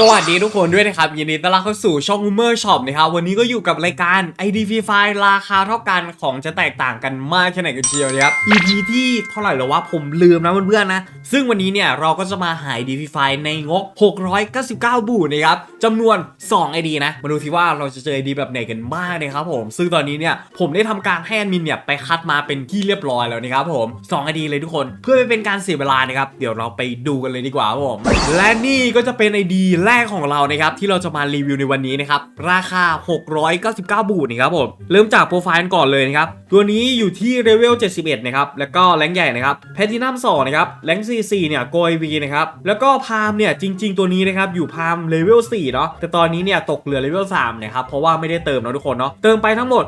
สวัสดีทุกคนด้วยนะครับ ยินดีต้อนรับเข้าสู่ช่อง Umer Shop นะครับ วันนี้ก็อยู่กับรายการ ID Free Fire ราคาเท่ากันของจะแตกต่างกันมากแค่ไหนกันเชียวนะครับ EP ที่เท่าไหร่แล้วว่าผมลืมนะเพื่อนๆนะ ซึ่งวันนี้เนี่ยเราก็จะมาหา ID Free Fire ในงบ 699 บูทนะครับจำนวน 2 ID นะ มาดูที่ว่าเราจะเจอ ID แบบไหนกันบ้างนะครับผม ซึ่งตอนนี้เนี่ยผมได้ทำการให้แอดมินเนี่ยไปคัดมาเป็นที่เรียบร้อยแล้วนะครับผม2 ID เลยทุกคน เพื่อไม่เป็นการเสียเวลานะครับ เดี๋ยวเราไปดูกันเลยดีกว่าครับผม และนี่ก็จะเป็น ID แรกของเรานะครับที่เราจะมารีวิวในวันนี้นะครับราคา 699บูทนะครับผมเริ่มจากโปรไฟล์ก่อนเลยนะครับตัวนี้อยู่ที่เลเวล 71 นะครับแล้วก็แรงใหญ่นะครับแพทินัม2นะครับแรง44เนี่ยโกยวีนะครับแล้วก็พามเนี่ยจริง ๆ ตัวนี้นะครับอยู่พามเลเวล4เนาะแต่ตอนนี้เนี่ยตกเหลือเลเวล3นะครับเพราะว่าไม่ได้เติมเนาะทุกคนเนาะเติมไปทั้งหมด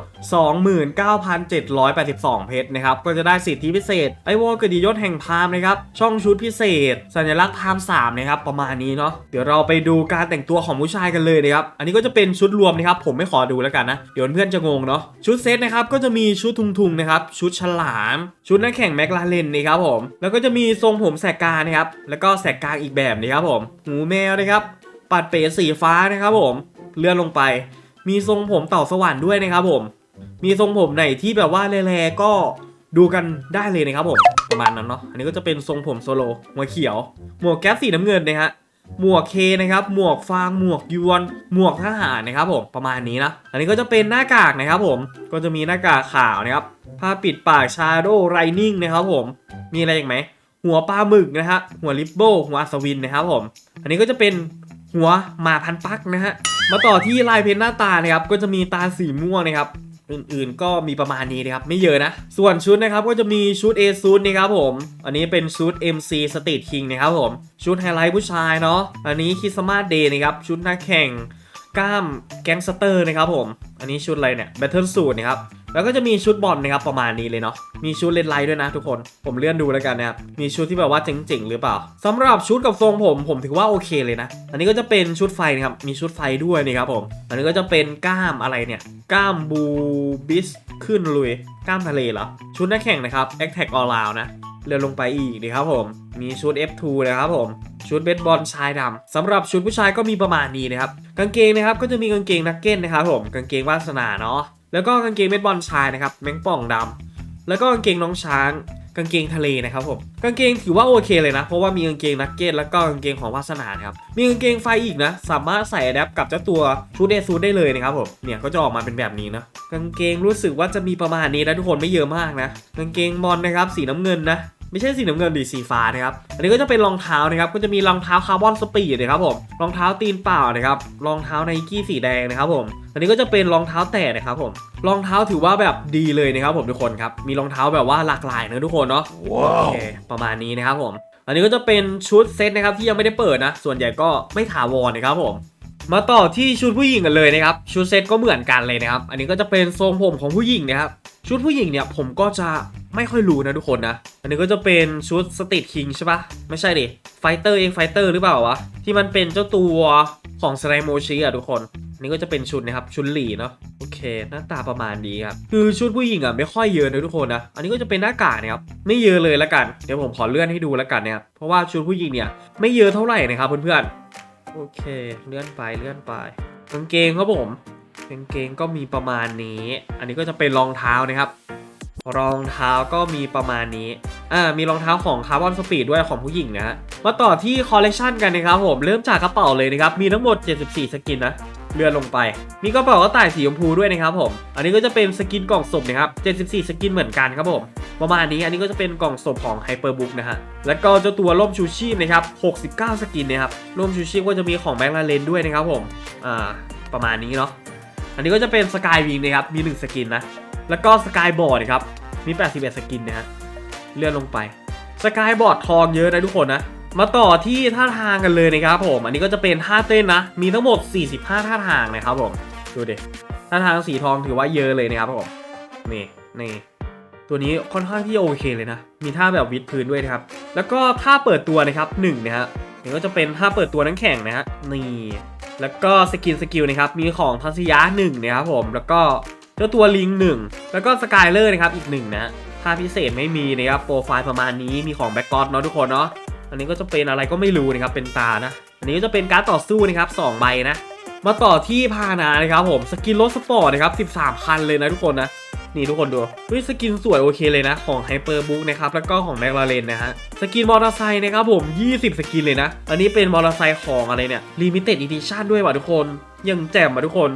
29,782 เพชรนะครับก็จะได้สิทธิพิเศษไอวอลกดียศแห่งพามนะครับช่องชุดพิเศษ สัญลักษณ์พาม3นะครับประมาณนี้เนาะเดี๋ยวเราไปดูการแต่งตัวของผู้ชายกันเลยนะครับ อันนี้ก็จะเป็นชุดรวมนะครับ ผมไม่ขอดูแล้วกันนะ เดี๋ยวเพื่อนจะงงเนาะ ชุดเซตนะครับ ก็จะมีชุดทุงๆนะครับ ชุดฉลาม ชุดนักแข่งแมคลาเรนนะครับผม แล้วก็จะมีทรงผมแสกกางนะครับ แล้วก็แสกกางอีกแบบนะครับผม หูแมวนะครับ ปัดเป๋สีฟ้านะครับผม เลื่อนลงไป มีทรงผมเต่าสวรรค์ด้วยนะครับผม มีทรงผมไหนที่แบบว่าแร่ๆก็ดูกันได้เลยนะครับผมประมาณนั้นเนาะ อันนี้ก็จะเป็นทรงผมโซโลหัวเขียว หมวกแก๊ปสีน้ำเงินนะฮะ หมวกเคนะครับ หมวกฟาง หมวกยวน หมวกทหารนะครับผมประมาณนี้นะ อันนี้ก็จะเป็นหน้ากากนะครับผม ก็จะมีหน้ากากขาวนะครับ ผ้าปิดปากชาโดไรนิ่งนะครับผม มีอะไรอีกไหม หัวปลาหมึกนะฮะ หัวลิปโบหัวอัศวินนะครับผม อันนี้ก็จะเป็นหัวหมาพันปักนะฮะ มาต่อที่ลายเพ้นหน้าตานะครับ ก็จะมีตาสีม่วงนะครับ อื่นๆ ก็มีประมาณนี้นะครับ ไม่เยอะนะ ส่วนชุดนะครับก็จะมีชุด A ซูดนะครับผม อันนี้เป็นชุด MC Street King นะครับผม ชุดไฮไลท์ผู้ชายเนาะ อันนี้คริสต์มาสเดย์นะครับ ชุดนักแข่ง กล้ามแก๊งสเตอร์นะครับผม อันนี้ชุดอะไรเนี่ยแบทเทิลสูตรนะครับแล้วก็จะมีชุดบอลนะครับประมาณนี้เลยเนาะมีชุดเลนไลท์ด้วยนะทุกคนผมเลื่อนดูแล้วกันนะครับมีชุดที่แบบว่าเจ๋งๆหรือเปล่าสำหรับชุดกับทรงผมผมถือว่าโอเคเลยนะ อันนี้ก็จะเป็นชุดไฟนะครับมีชุดไฟด้วยนะครับผม อันนี้ก็จะเป็นก้ามอะไรเนี่ยก้ามบูบิสขึ้นลุยก้ามทะเลเหรอชุดนักแข่งนะครับ a t t a c k All Round นะ เลื่อนลงไปอีกดีครับผม มีชุด F2 นะครับผม ชุดเบสบอลชายดำสำหรับชุดผู้ชายก็มีประมาณนี้นะครับ กางเกงนะครับก็จะมีกางเกงนักเก็ตนะครับผม กางเกงวาสนาเนาะ แล้วก็กางเกงเบสบอลชายนะครับ แมงป่องดำแล้วก็กางเกงน้องช้าง กางเกงทะเลนะครับผมกางเกงถือว่าโอเคเลยนะ เพราะว่ามีกางเกงนักเก็ตแล้วก็กางเกงของวาสนาครับมีกางเกงไฟอีกนะ สามารถใส่แดปกับเจ้าตัวชุดเอซูได้เลยนะครับผมเนี่ยก็จะออกมาเป็นแบบนี้นะกางเกงรู้สึกว่าจะมีประมาณนี้นะทุกคนไม่เยอะมากนะกางเกงบอลนะครับสีน้ำเงินนะ ไม่ใช่สีน้ำเงินดีสีฟ้านะครับ อันนี้ก็จะเป็นรองเท้านะครับ ก็จะมีรองเท้าคาร์บอนสปีดนะครับผม รองเท้าตีนเปล่านะครับ รองเท้าไนกี้สีแดงนะครับผม อันนี้ก็จะเป็นรองเท้าแตะนะครับผม รองเท้าถือว่าแบบดีเลยนะครับผมทุกคนครับ มีรองเท้าแบบว่าหลากหลายนะทุกคนเนาะโอเคประมาณนี้นะครับผม อันนี้ก็จะเป็นชุดเซตนะครับที่ยังไม่ได้เปิดนะ ส่วนใหญ่ก็ไม่ถาวรนะครับผมมาต่อที่ชุดผู้หญิงกันเลยนะครับ ชุดเซตก็เหมือนกันเลยนะครับ อันนี้ก็จะเป็นทรงผมของผู้หญิงนะครับ ชุดผู้หญิงเนี่ยผมก็จะ ไม่ค่อยรู้นะทุกคนนะ อันนี้ก็จะเป็นชุดสตรีทคิงใช่ปะไม่ใช่ดิไฟเตอร์เองไฟเตอร์หรือเปล่าวะ ที่มันเป็นเจ้าตัวของสไลโมชิอะทุกคนอันนี้ก็จะเป็นชุดนะครับชุดหลีเนาะโอเค หน้าตาประมาณนี้ครับคือชุดผู้หญิงอะไม่ค่อยเยอะนะทุกคนนะอันนี้ก็จะเป็นหน้ากากนะครับไม่เยอะเลยละกันเดี๋ยวผมขอเลื่อนให้ดูละกันนะครับเพราะว่าชุดผู้หญิงเนี่ยไม่เยอะเท่าไหร่นะครับเพื่อนๆโอเค เลื่อนไปเลื่อนไปกางเกงครับผมกางเกงก็มีประมาณนี้ อันนี้ก็จะเป็นรองเท้านะครับ รองเท้าก็มีประมาณนี้อ่ามีรองเท้าของคาร์บอนสปีดด้วยของผู้หญิงนะฮะมาต่อที่คอลเลกชันกันนะครับผมเริ่มจากกระเป๋าเลยนะครับมีทั้งหมด 74 สกินนะเลื่อนลงไป มีกระเป๋ากระต่ายสีชมพูด้วยนะครับผม อันนี้ก็จะเป็นสกินกล่องศพนะครับ74 สกินเหมือนกันครับผม ประมาณนี้อันนี้ก็จะเป็นกล่องศพของไฮเปอร์บุ๊กนะฮะ แล้วก็เจ้าตัวร่มชูชีพนะครับ69 สกินนะครับ ร่มชูชีพก็จะมีของแมคลาเรนด้วยนะครับผม อ่า ประมาณนี้เนาะ อันนี้ก็จะเป็นสกายวิงนะครับ มี 1 สกินนะ แล้วก็สกายบอร์ดครับ มี 81 สกินนะฮะ เลื่อนลงไป สกายบอร์ดทองเยอะนะทุกคนนะ มาต่อที่ท่าทางกันเลยนะครับผม อันนี้ก็จะเป็นท่าเต้นนะ มีทั้งหมด 45 ท่าทางนะครับผม ดูดิ ท่าทางสีทองถือว่าเยอะเลยนะครับผม นี่ นี่ ตัวนี้ค่อนข้างที่โอเคเลยนะ มีท่าแบบวิดพื้นด้วยนะครับ แล้วก็ท่าเปิดตัวนะครับหนึ่งนะฮะนี่ก็จะเป็นท่าเปิดตัวนังแข่งนะฮะ นี่ แล้วก็สกินสกิลนะครับ มีของทัศยะหนึ่งนะครับผม แล้วก็ เจ้าตัวลิงหนึ่งแล้วก็สกายเลอร์นะครับอีกหนึ่งนะท่าพิเศษไม่มีนะครับโปรไฟล์ประมาณนี้มีของแบ็กกอดเนาะทุกคนเนาะอันนี้ก็จะเป็นอะไรก็ไม่รู้นะครับเป็นตานะ อันนี้ก็จะเป็นการต่อสู้นะครับสองใบนะ มาต่อที่พาหนานะครับผมสกินรถสปอร์ตนะครับ13 คันเลยนะทุกคนนะนี่ทุกคนดูเฮ้ยสกินสวยโอเคเลยนะ ของไฮเปอร์บุ๊กนะครับแล้วก็ของแมคลาเรนนะฮะสกินมอเตอร์ไซค์นะครับผม 20 สกินเลยนะ อันนี้เป็นมอเตอร์ไซค์ของอะไรเนี่ยลิมิเต็ดอีดิชั่นด้วยว่ะทุกคนยังแจ่มว่ะทุกคน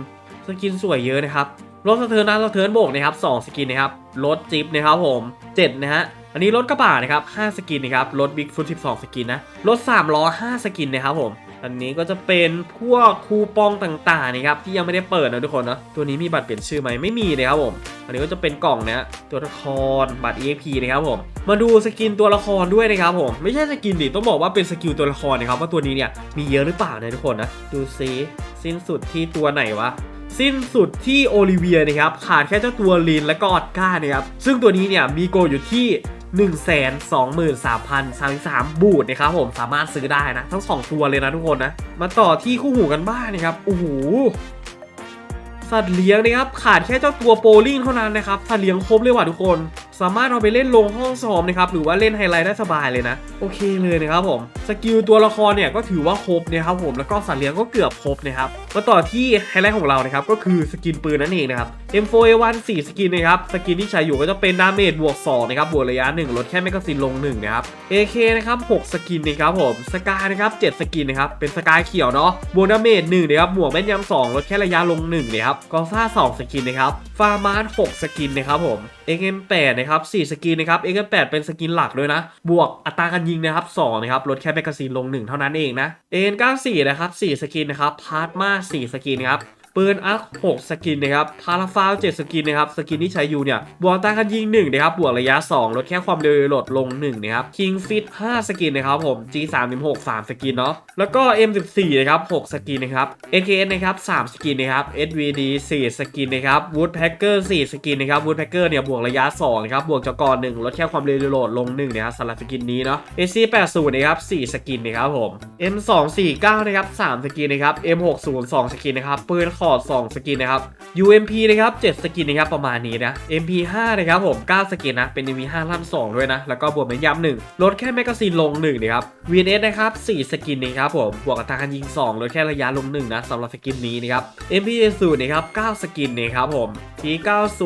สกินสวยเยอะนะครับ รถสะเทิร์นนะสะเทิร์นโบกนะครับ2สกินนะครับรถจิ๊บนะครับผม7นะฮะอันนี้รถกระบะนะครับ5สกินนะครับรถบิ๊กฟุต12 สกินนะรถ3ล้อ5สกินนะครับผมอันนี้ก็จะเป็นพวกคูปองต่างๆนะครับที่ยังไม่ได้เปิดนะทุกคนเนาะตัวนี้มีบัตรเปลี่ยนชื่อไหมไม่มีนะครับผม อันนี้ก็จะเป็นกล่องนะตัวละครบัตร EXP นะครับผมมาดูสกินตัวละครด้วยนะครับผมไม่ใช่สกินดิต้องบอกว่าเป็นสกิลตัวละครนะครับว่าตัวนี้เนี่ยมีเยอะหรือเปล่านะทุกคนนะดูซิสิ้นสุดที่ตัวไหนวะ สิ้นสุดที่โอลิเวียนะครับขาดแค่เจ้าตัวลินและก็ออดก้านะครับซึ่งตัวนี้เนี่ยมีโกอยู่ที่123,033 บูทนะครับผมสามารถซื้อได้นะ ทั้ง 2 ตัวเลยนะทุกคนนะ มาต่อที่คู่หูกันบ้างนะครับโอ้โหสัตว์เลี้ยงนะครับขาดแค่เจ้าตัวโปลิงเท่านั้นนะครับสัตว์เลี้ยงครบเลยว่ะทุกคน สามารถเอาไปเล่นลงห้องซ้อมนะครับหรือว่าเล่นไฮไลท์ได้สบายเลยนะโอเคเลยนะครับผมสกิลตัวละครเนี่ยก็ถือว่าครบนะครับผมแล้วก็สัตว์เลี้ยงก็เกือบครบนะครับมาต่อที่ไฮไลท์ของเรานะครับก็คือสกินปืนนั่นเองนะครับ M4A1 4 สกินนะครับ สกินที่ใช้อยู่ก็จะเป็นดาเมจบวก2นะครับ บวกระยะ 1 ลดแค่แมกกาซีนลง 1 นะครับ AK นะครับ 6 สกินนะครับผม สกายนะครับ 7 สกินนะครับ เป็นสกายเขียวเนาะ บวกดาเมจ1นะครับ บวกแม่นยำ2ลดแค่ระยะลง1นะครับ กอซ่า 2 สกินนะครับ ฟาร์มาร์6สกินนะครับผม XM8 นะครับ 4 สกินนะครับ XM8 เป็นสกินหลักด้วยนะ บวกอัตราการยิงนะครับ2นะครับ ลดแค่แมกกาซีนลง 1 เท่านั้นเองนะ AN94 นะครับ 4 สกินนะครับ พาร์ตมา4สกินนะครับ ปืนอัพ6สกินนะครับพาราฟาว7สกินนะครับสกินที่ใช้อยู่เนี่ยบวกอัตราการยิง1นะครับบวกระยะ 2 ลดแค่ความเร็วลดลง1นะครับ King Fit 5สกินนะครับผม G36 3สกินเนาะแล้วก็ M14 นะครับ6สกินนะครับ NKN นะครับ3สกินนะครับ SVD 4สกินนะครับ Woodpecker 4สกินนะครับ Woodpecker เนี่ยบวกระยะ2นะครับบวกจากร1ลดแค่ความเร็วโหลดลง1นะครับสำหรับสกินนี้เนาะ AC80 นะครับ4สกินนะครับผม M249 นะครับ3สกินนะครับ M60 2สกินนะครับปืนคอร์ด2สกินนะครับ UMP นะครับ7สกินนะครับประมาณนี้นะ MP5 นะครับผม9สกินนะเป็น MP5 ล่ำ2ด้วยนะ แล้วก็บวกแมนยำ1ลดแค่แมกกาซีนลง1นะครับ VNS นะครับ4สกินนะครับผมบวกอัตราการยิง2ลดแค่ระยะลง1นะสำหรับสกินนี้นะครับ MP0 นะครับ9สกินนะครับผม T90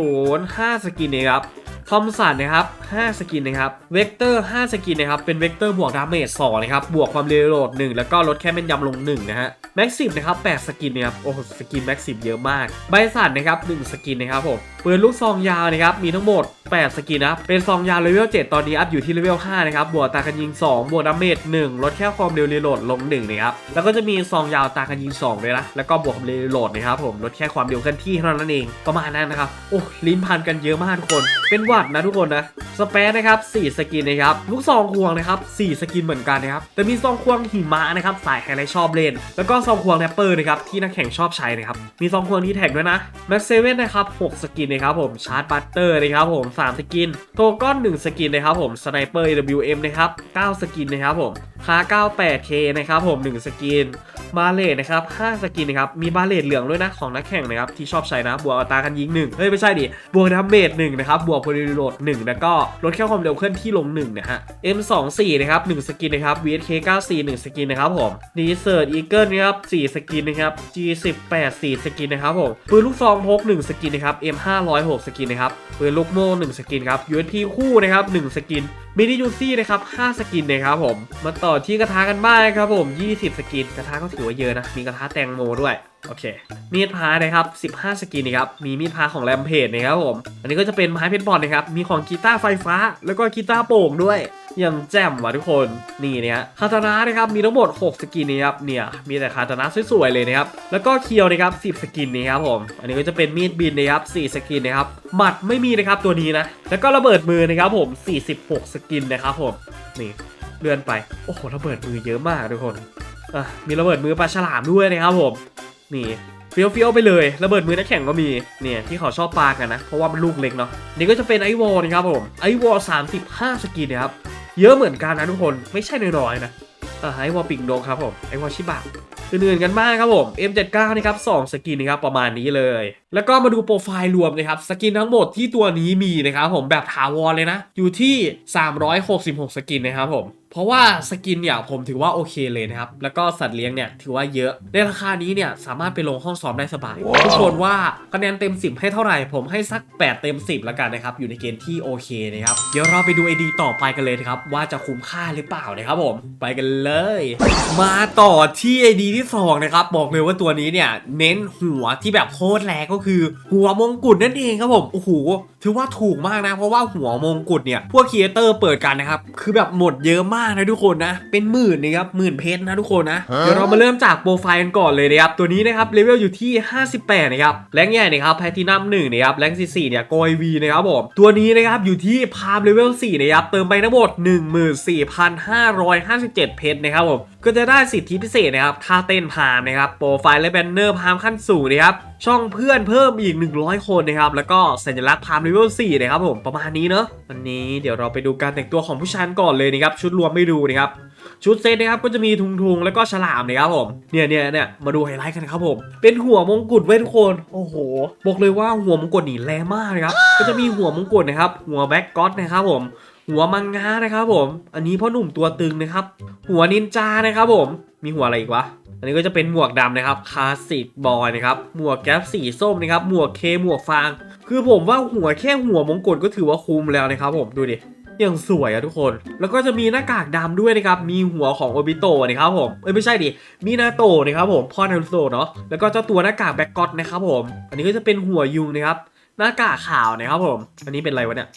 5สกินนะครับ คอมสันนะครับ5สกินนะครับเวกเตอร์5สกินนะครับเป็นเวกเตอร์บวกดาเมจ2นะครับบวกความเร็วโหลด 1 แล้วก็ลดแค่แม่นยำลง1นะฮะแม็กซิมนะครับ8สกินนะครับโอ้โหสกินแม็กซิมเยอะมากไบสันนะครับ1สกินนะครับผมปืนลูกซองยาวนะครับมีทั้งหมด 8 สกินนะเป็นซองยาวเลเวล7ตอนนี้อัพอยู่ที่เลเวล5นะครับบวกตากันยิง 2 บวกดาเมจ1ลดแค่ความเร็วรีโหลดลง1นะครับแล้วก็จะมีซองยาวตากันยิง2ด้วยนะแล้วก็บวกความเร็วรีโหลดนะครับผมลดแค่ความเร็วเคลื่อนที่เท่านั้นเองประมาณนั้นนะครับโอ้ลิ้นพันกันเยอะมากทุกคนเป็นหัดนะทุกคนนะสเปซนะครับ4สกินนะครับลูกซองควงนะครับ4สกินเหมือนกันนะครับแต่มีซองควงหิมะนะครับสายไฮไลท์ชอบเล่น แล้วก็ซองควงแรปเปอร์นะครับที่นักแข่งชอบใช้นะครับมีซองควงที่แท็กด้วยนะแม็กเซเว่นนะครับ6สกินนะครับผมชาร์จบัตเตอร์นะครับผม3สกินโทก้อน1สกินนะครับผมสไนเปอร์ AWM นะครับ9สกินนะครับผม คา 98K นะครับผม 1 สกิน บาเลตนะครับ 5 สกินนะครับ มีบาเลตเหลืองด้วยนะ ของนักแข่งนะครับ ที่ชอบใช้นะ บวกอัตราการยิง 1 เฮ้ย ไม่ใช่ดิ บวกดาเมจ1นะครับ บวกพลีโหลด1แล้วก็ลดแค่ความเร็วเคลื่อนที่ลง1นะฮะ M24 นะครับ 1 สกินนะครับ VSK 94 1 สกินนะครับผม d e s e r t Eagle นะครับ4สกินนะครับ G18 4 สกินนะครับผมปืนลูกซองพก 1 สกินนะครับ M500 6 สกินนะครับปืนลูกโม่1สกินครับ USP คู่นะครับ1สกินมินิยูซี่นะครับ5สกินนะครับผมมาต่อที่กระทะกันบ้างครับผม 20 สกินกระทะก็ถือว่าเยอะนะ มีกระทะแตงโมด้วย โอเค มีดพานะครับ 15 สกินนะครับ มีมีดพาของแรมเพจนะครับผม อันนี้ก็จะเป็นไม้เพชรบอลนะครับ มีของกีตาร์ไฟฟ้า แล้วก็กีตาร์โป่งด้วยยังแจ่มว่ะทุกคน นี่เนี่ยคาตานะนะครับมีทั้งหมด 6 สกินนะครับ เนี่ย มีแต่คาตานะสวยๆเลยนะครับ แล้วก็เคียวนะครับ 10 สกินนะครับผม อันนี้ก็จะเป็นมีดบินนะครับ 4 สกินนะครับ หมัดไม่มีนะครับตัวนี้นะ แล้วก็ระเบิดมือนะครับผม 46 สกินนะครับผม นี่เลื่อนไป โอ้โหระเบิดมือเยอะมากทุกคน อะ มีระเบิดมือปลาฉลามด้วยนะครับผม นี่เฟี้ยวเฟี้ยวๆไปเลยระเบิดมือนักแข่งก็มีเนี่ยที่เขาชอบปากันนะ เพราะว่ามันลูกเล็กเนาะนี่ก็จะเป็นไอวอลนะครับผมไอวอล35สกินนะครับเยอะเหมือนกันนะทุกคนไม่ใช่น้อยๆนะไอวอลปิงโดครับผมไอวอลชิบะอื่นๆกันบ้างครับผม M79 นะครับ2สกินนะครับประมาณนี้เลย แล้วก็มาดูโปรไฟล์รวมนะครับสกินทั้งหมดที่ตัวนี้มีนะครับผมแบบถาวรเลยนะ อยู่ที่ 366 สกินนะครับผมเพราะว่าสกินเนี่ยผมถือว่าโอเคเลยนะครับ แล้วก็สัตว์เลี้ยงเนี่ยถือว่าเยอะ ในราคานี้เนี่ยสามารถไปลงห้องซ้อมได้สบายทุกคนว่าคะแนนเต็ม 10 ให้เท่าไหร่ ผมให้สัก 8 เต็ม 10 แล้วกันนะครับ อยู่ในเกณฑ์ที่โอเคนะครับ เดี๋ยวเราไปดูไอดีต่อไปกันเลยครับ ว่าจะคุ้มค่าหรือเปล่านะครับผม ไปกันเลย มาต่อที่ไอดีที่สองนะครับ บอกเลยว่าตัวนี้เนี่ยเน้นหัวที่แบบโคตรแรงก็คือ หัวมงกุฎนั่นเองครับผม โอ้โห ถือว่าถูกมากนะ เพราะว่าหัวมงกุฎเนี่ย พวกครีเอเตอร์เปิดกันนะครับ คือแบบหมดเยอะมากนะทุกคนนะ เป็นหมื่นนะครับหมื่นเพชรนะทุกคนนะ เดี๋ยวเรามาเริ่มจากโปรไฟล์กันก่อนเลยนะครับ ตัวนี้นะครับเลเวลอยู่ที่ 58 นะครับ แรงใหญ่นะครับแพทินัม1นะครับ แรง44เนี่ยโกยวีนะครับผม ตัวนี้นะครับอยู่ที่พามเลเวล4นะครับ เติมไปทั้งหมด 14,557 เพชรนะครับผม ก็จะได้สิทธิพิเศษนะครับท่าเต้นพามนะครับโปรไฟล์และแบนเนอร์พามขั้นสูงนะครับช่องเพื่อนเพิ่มอีก 100 คนนะครับแล้วก็สัญลักษณ์พามเลเวล4นะครับผมประมาณนี้เนอะวันนี้เดี๋ยวเราไปดูการแต่งตัวของผู้ชายก่อนเลยนะครับชุดรวมไม่ดูนะครับชุดเซตนะครับก็จะมีทุงทุงแล้วก็ฉลามนะครับผมเนี่ยเนี่ยเนี่ยมาดูไฮไลท์กันครับผมเป็นหัวมงกุฎเว้ทุกคนโอ้โหบอกเลยว่าหัวมงกุฎนี่แรงมากนะครับก็จะมีหัวมงกุฎนะครับหัวแบ็กก็อตนะครับผม หัวมังงะนะครับผม อันนี้พ่อหนุ่มตัวตึงนะครับ หัวนินจานะครับผม มีหัวอะไรอีกวะ อันนี้ก็จะเป็นหมวกดำนะครับ คาสิกบอยนะครับ หมวกแก๊ปสีส้มนะครับ หมวกเค หมวกฟาง คือผมว่าหัวแค่หัวมงกุฎก็ถือว่าคุ้มแล้วนะครับผม ดูดิอย่างสวยอะทุกคน แล้วก็จะมีหน้ากากดำด้วยนะครับ มีหัวของโอบิโตะนะครับผม เอ้ยไม่ใช่ดิ มีนาโตะนะครับผม พ่อนารูโตเนาะ แล้วก็เจ้าตัวหน้ากากแบ็กก็อตนะครับผม อันนี้ก็จะเป็นหัวยุงนะครับ หน้ากากขาวนะครับผม อันนี้เป็นอะไรวะเนี่ย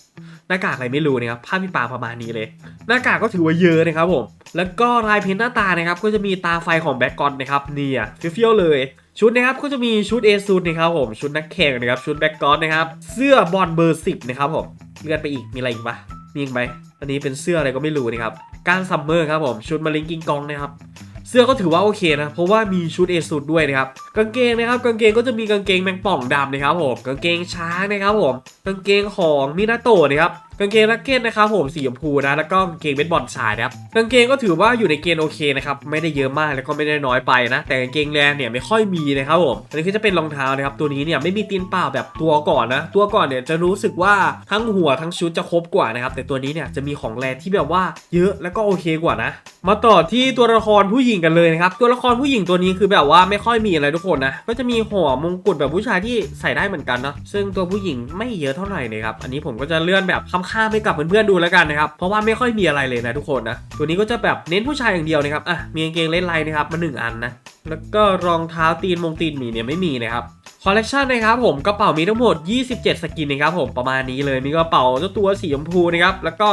หน้ากากอะไรไม่รู้นะครับผ้าพี่ปาประมาณนี้เลย หน้ากากก็ถือว่าเยอะนะครับผม แล้วก็ลายเพ้นหน้าตานะครับ ก็จะมีตาไฟของแบ็กกอนนะครับเนี่ยเฟี้ยวๆเลยชุดนะครับก็จะมีชุดเอซูดนะครับผมชุดนักแข่งนะครับชุดแบ็กกอนนะครับเสื้อบอลเบอร์สิบนะครับผมเลื่อนไปอีกมีอะไรอีกปะมีอีกไหมอันนี้เป็นเสื้ออะไรก็ไม่รู้นะครับก้านซัมเมอร์ครับผมชุดมาลิงกิงกองนะครับ เสื้อก็ถือว่าโอเคนะ เพราะว่ามีชุดเอซูดด้วยนะครับ กางเกงนะครับ กางเกงก็จะมีกางเกงแมงป่องดำนะครับผม กางเกงช้างนะครับผม กางเกงของมินาโตะนะครับ กางเกงนักเก็ตนะครับผมสีชมพูนะแล้วก็กางเกงเบสบอลชายนะครับกางเกงก็ถือว่าอยู่ในเกณฑ์โอเคนะครับไม่ได้เยอะมากแล้วก็ไม่ได้น้อยไปนะ แต่กางเกงแรงเนี่ยไม่ค่อยมีนะครับผมอันนี้ก็จะเป็นรองเท้านะครับตัวนี้เนี่ยไม่มีตีนเปล่าแบบตัวก่อนนะ ตัวก่อนเนี่ยจะรู้สึกว่าทั้งหัวทั้งชุดจะครบกว่านะครับแต่ตัวนี้เนี่ยจะมีของแรงที่แบบว่าเยอะแล้วก็โอเคกว่านะ มาต่อที่ตัวละครผู้หญิงกันเลยนะครับตัวละครผู้หญิงตัวนี้คือแบบว่าไม่ค่อยมีอะไรทุกคนนะก็จะมีหัวมงกุฎแบบผู้ชายที่ใส่ได้เหมือนกันเนาะซึ่งตัวผู้หญิงไม่เยอะเท่าไหร่เลยครับอันนี้ผมก็จะเลื่อนแบบค้ำค่าไปกับเพื่อนๆดูแล้วกันนะครับเพราะว่าไม่ค่อยมีอะไรเลยนะทุกคนนะตัวนี้ก็จะแบบเน้นผู้ชายอย่างเดียวนะครับอะมีกางเกงเล่นลายนะครับมาหนึ่งอันนะแล้วก็รองเท้าตีนมงตีนหมีเนี่ยไม่มีนะครับคอลเลกชันนะครับผมกระเป๋ามีทั้งหมด 27 สกินนะครับผมประมาณนี้เลยมีกระเป๋าเจ้าตัวสีชมพูนะครับแล้วก็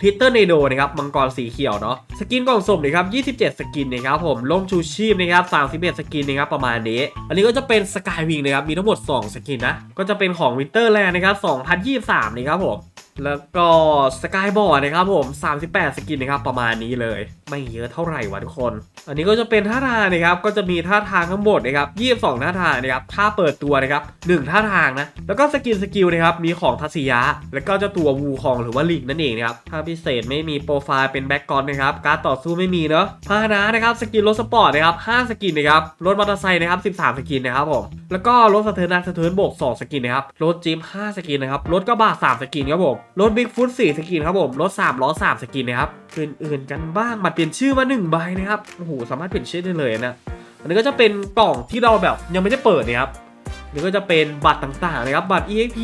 ทิตเตอร์เนโดนะครับมังกรสีเขียวเนาะสกินกล่องสุ่มนะครับ27 สกินนะครับผมล่มชูชีพนะครับ31 สกินนะครับประมาณนี้ อันนี้ก็จะเป็นสกายวิงนะครับมีทั้งหมด 2 สกินนะก็จะเป็นของวินเตอร์แลนด์นะครับ2023นะครับผม แล้วก็สกายบอร์ดนะครับผม 38 สกินนะครับประมาณนี้เลย ไม่เยอะเท่าไหร่วะทุกคน อันนี้ก็จะเป็นท่าทางนะครับ ก็จะมีท่าทางทั้งหมดนะครับ 22ท่าทางนะครับ ท่าเปิดตัวนะครับ1ท่าทางนะ แล้วก็สกินสกิลนะครับ มีของทัศยะ แล้วก็จ้าตัววูคองหรือว่าลิงนั่นเองนะครับ ท่าพิเศษไม่มีโปรไฟล์เป็นแบ็กกรอนนะครับ การต่อสู้ไม่มีเนาะพาหนะนะครับ สกินรถสปอร์ตนะครับ5สกินนะครับ รถมอเตอร์ไซค์นะครับ13 สกินนะครับผม แล้วก็รถสะเทินนาสะเทินบก2สกินนะครับ รถจิม5สกินนะครับ รถกระบะ3สกินครับผม รถบิ๊กฟุต4สกินครับผม รถ3ล้อ3สกินนะครับ อื่นๆกันบ้างบัตรเปลี่ยนชื่อมา1ใบนะครับโอ้โหสามารถเปลี่ยนชื่อได้เลยนะอันนี้ก็จะเป็นกล่องที่เราแบบยังไม่ได้เปิดนะครับนี่ก็จะเป็นบัตรต่างๆนะครับบัตร EXP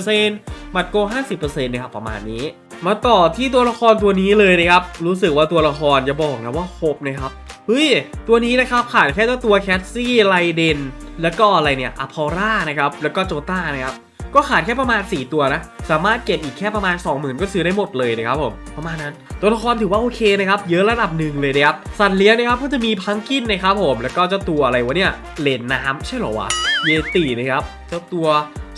50%บัตร Go 50%นะครับประมาณนี้ มาต่อที่ตัวละครตัวนี้เลยนะครับ รู้สึกว่าตัวละครจะบอกนะว่าครบนะครับเฮ้ยตัวนี้นะครับขาดแค่ตัวแคทซี่ไลเดนแล้วก็อะไรเนี่ยอพอร่านะครับแล้วก็โจต้านะครับ ก็ขาดแค่ประมาณ 4 ตัวนะ สามารถเก็บอีกแค่ประมาณ 20,000 ก็ซื้อได้หมดเลยนะครับผมประมาณนั้น ตัวละครถือว่าโอเคนะครับ เยอะระดับหนึ่งเลยนะครับ สัตว์เลี้ยงนะครับก็จะมีพังกินนะครับผม แล้วก็เจ้าตัวอะไรวะเนี่ยเลนน้ำใช่เหรอวะ เยตินะครับ เจ้าตัว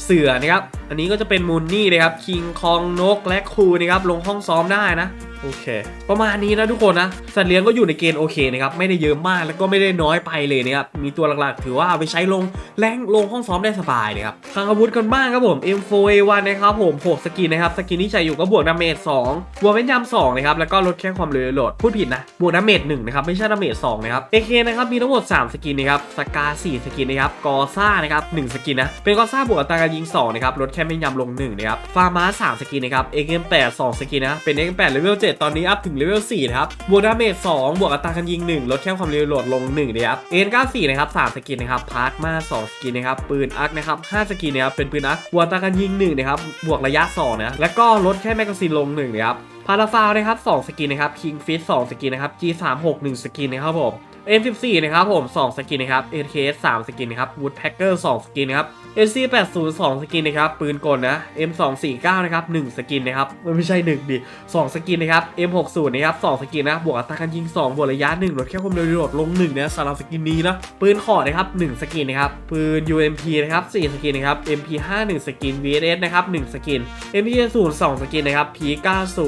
เสือนะครับ อันนี้ก็จะเป็นมูนนี่นะครับ คิงคองนกและคูนะครับ ลงห้องซ้อมได้นะ โอเค ประมาณนี้นะทุกคนนะ สัตว์เลี้ยงก็อยู่ในเกณฑ์โอเคนะครับ ไม่ได้เยอะมากแล้วก็ไม่ได้น้อยไปเลยนะครับ มีตัวหลักๆ ถือว่าเอาไปใช้ลงแรงลงห้องซ้อมได้สบายนะครับทางอาวุธกันบ้างครับผม M4A1 นะครับผม6สกินนะครับ สกินที่ใช้อยู่ก็บวกดาเมจ2บวกเว้นยำ2นะครับ แล้วก็ลดแค่ความเร็วโหลด พูดผิดนะ บวกดาเมจ1นะครับ ไม่ใช่ดาเมจ2นะครับ AK นะครับ มีทั้งหมด 3 สกินนะครับ สกา4สกินนะครับ กอซ่านะครับ1สกินนะเป็นกอซ่าบวกอัตราการยิง2นะครับลดแค่ไม่ยำลง1นะครับฟาร์มา3สกินนะครับ AK8 2สกินนะเป็น AK8 เลเวล7ตอนนี้อัพถึงเลเวล4นะครับบวกดาเมจ2บวกอัตราการยิง1ลดแค่ความเร็วโหลดลง1นะครับ N94 นะครับ3สกินนะครับพาร์ทมา2สกินนะครับปืนอักนะครับ5สกินนะครับเป็นปืนอักบวกอัตราการยิง1นะครับบวกระยะ2นะแล้วก็ลดแค่แมกกาซีนลง1นะครับพาราฟาวนะครับ2สกินนะครับ King Fish 2สกินนะครับ G36 1 สกินนะครับผม M14 นะครับผม 2 สกินนะครับ AKS 3สกินนะครับ Woodpecker 2 สกินนะครับ SC80 2 สกินนะครับ ปืนกลนะ M249 นะครับ 1 สกินนะครับมันไม่ใช่ 1 ดิ 2 สกินนะครับ M60 นะครับ 2 สกินนะ บวกอัตราการยิง 2 บวกระยะ 1 ลดแค่ความเร็วโหลดลง 1 นะสำหรับสกินนี้นะ ปืนขอดนะครับ 1 สกินนะครับ ปืน UMP นะครับ 4 สกินนะครับ MP5 1 สกิน VS นะครับ 1 สกิน MP0 2 สกินนะครับ P90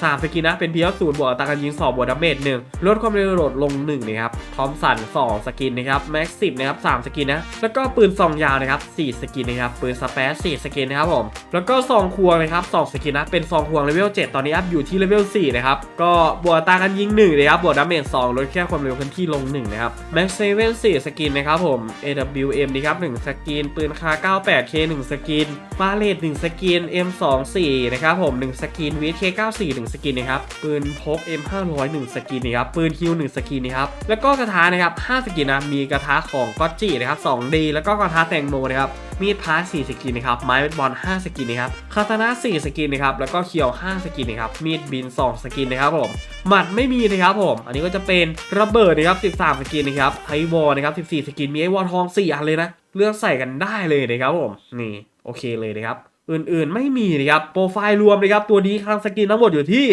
3 สกินนะ เป็น P90 บวกอัตราการยิง 2 บวกดาเมจ1ลดความเร็วโหลดลง1นะครับทอมสัน2 สกินนะครับ Max 10นะครับ3สกินนะแล้วก็ปืนซองยาวนะครับ4สกินนะครับปืนสเปซ4สกินนะครับผมแล้วก็ซองควงนะครับ2สกินนะเป็นซองควงเลเวล7ตอนนี้อัพอยู่ที่เลเวล4นะครับก็บวกตาการยิง1นะครับบวกดาเมจ2ลดแค่ความเร็วเคลื่อนที่ลง1นะครับ Max 7 4สกินนะครับผม AWM นะครับ1สกินปืนคา 98K 1สกินฟาเลต1สกิน M24 นะครับผม1สกิน VK 94 1สกินนะครับปืนพก M500 1สกินนะครับปืนฮิว1สกินนะครับแล้วก็กระทะนะครับ5สกินนะมีกระทะของก็จินะครับ 2D แล้วก็กระทะแตงโมนะครับมีดพาร์ท4สกินนะครับไม้เบสบอล5สกินนะครับคาตานะ4สกินนะครับแล้วก็เคียว 5 สกินนะครับมีดบิน 2 สกินนะครับผมหมัดไม่มีนะครับผม อันนี้ก็จะเป็นระเบิดนะครับ13 สกินนะครับไทวอลนะครับ14 สกินมีไอวอลทอง 4 อันเลยนะเลือกใส่กันได้เลยนะครับผมนี่โอเคเลยนะครับ อื่นๆ ไม่มีนะครับ โปรไฟล์รวมนะครับตัวนี้คลังสกินทั้งหมดอยู่ที่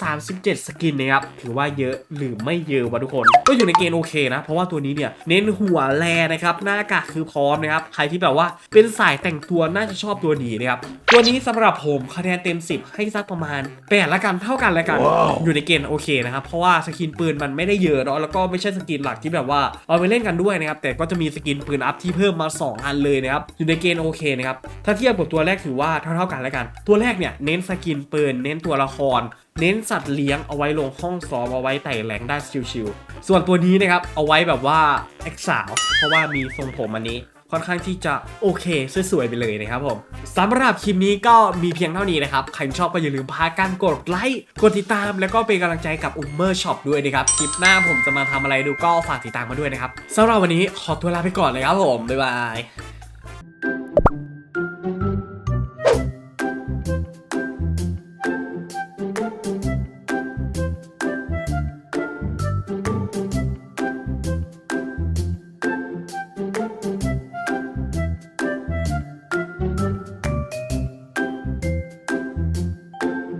137 สกินนะครับถือว่าเยอะหรือไม่เยอะวะทุกคน ก็อยู่ในเกณฑ์โอเคนะ เพราะว่าตัวนี้เนี่ยเน้นหัวแลนะครับ หน้ากากคือพร้อมนะครับ ใครที่แบบว่าเป็นสายแต่งตัวน่าจะชอบตัวนี้นะครับ ตัวนี้สำหรับผมคะแนนเต็ม 10 ให้สักประมาณ8ละกันเท่ากันละกัน อยู่ในเกณฑ์โอเคนะครับเพราะว่าสกินปืนมันไม่ได้เยอะเนาะแล้วก็ไม่ใช่สกินหลักที่แบบว่าเอาไปเล่นกันด้วยนะครับแต่ก็จะมีสกินปืนอัพที่เพิ่มมา2อันเลยนะครับอยู่ในเกณฑ์โอเคนะครับถ้าเทียบกับตัวแรกถือว่าเท่าๆกันแล้วกัน ตัวแรกเนี่ยเน้นสกินปืน เน้นตัวละคร เน้นสัตว์เลี้ยงเอาไว้ลงห้องซ้อมเอาไว้ไต่แหลงได้ชิวๆส่วนตัวนี้นะครับเอาไว้แบบว่าแอคสาว เพราะว่ามีทรงผมอันนี้ค่อนข้างที่จะโอเคสวยๆไปเลยนะครับผมสำหรับคลิปนี้ก็มีเพียงเท่านี้นะครับ ใครชอบก็อย่าลืมพากันกดไลค์กดติดตามแล้วก็เป็นกำลังใจกับอุมเมอร์ช็อปด้วยนะครับ คลิปหน้าผมจะมาทำอะไรดูก็ฝากติดตามมาด้วยนะครับสำหรับวันนี้ขอตัวลาไปก่อนเลยครับผม บ๊ายบาย